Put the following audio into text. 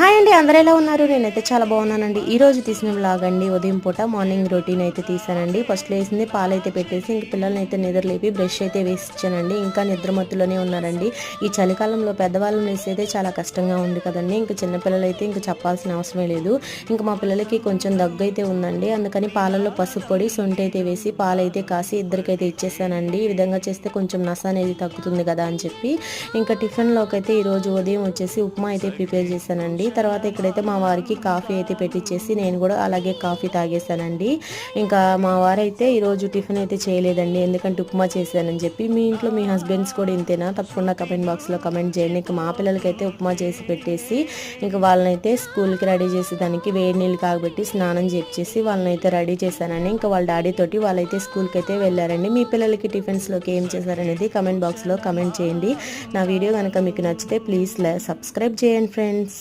Hi అండి అందరూ ఎలా ఉన్నారు? నేనైతే చాలా బాగున్నానండి. ఈరోజు తీసిన వ్లాగ్ అండి ఉదయం పూట మార్నింగ్ రొటీన్ అయితే తీసానండి ఫస్ట్ లేసింది పాలు అయితే పెట్టేసి ఇంక పిల్లల్ని అయితే నిద్రలేపి బ్రష్ అయితే వేసిచ్చానండి. ఇంకా నిద్రమత్తులోనే ఉన్నారండి. ఈ చలికాలంలో పెద్దవాళ్ళని వేసేదే చాలా కష్టంగా ఉంది కదండి. ఇంకా చిన్నపిల్లలు అయితే ఇంకా చెప్పాల్సిన అవసరమే లేదు. ఇంకా మా పిల్లలకి కొంచెం దగ్గు అయితే ఉందండి. అందుకని పాలల్లో పసుపు పొడి సొంటి అయితే వేసి పాలు అయితే కాసి ఇద్దరికైతే ఇచ్చేసానండి. ఈ విధంగా చేస్తే కొంచెం నస అనేది తగ్గుతుంది కదా అని చెప్పి. ఇంకా టిఫిన్లోకి అయితే ఈరోజు ఉదయం వచ్చేసి ఉప్మా అయితే ప్రిపేర్ చేశానండి. తర్వాత ఇక్కడైతే మా వారికి కాఫీ అయితే పెట్టించేసి నేను కూడా అలాగే కాఫీ తాగేశానండి. ఇంకా మా వారైతే ఈరోజు టిఫిన్ అయితే చేయలేదండి. ఎందుకంటే ఉప్మా చేశానని చెప్పి మీ ఇంట్లో మీ హస్బెండ్స్ కూడా ఇంతేనా? తప్పకుండా కమెంట్ బాక్స్లో కమెంట్ చేయండి. ఇంకా మా పిల్లలకైతే ఉప్మా చేసి పెట్టేసి ఇంకా వాళ్ళనైతే స్కూల్కి రెడీ చేసేదానికి వేడి నీళ్ళు కాగబెట్టి స్నానం చేపించేసి వాళ్ళనైతే రెడీ చేశానండి. ఇంకా వాళ్ళ డాడీ తోటి వాళ్ళైతే స్కూల్కి అయితే వెళ్ళారండి. మీ పిల్లలకి టిఫిన్స్లోకి ఏం చేశారనేది కమెంట్ బాక్స్లో కమెంట్ చేయండి. నా వీడియో కనుక మీకు నచ్చితే ప్లీజ్ సబ్స్క్రైబ్ చేయండి ఫ్రెండ్స్.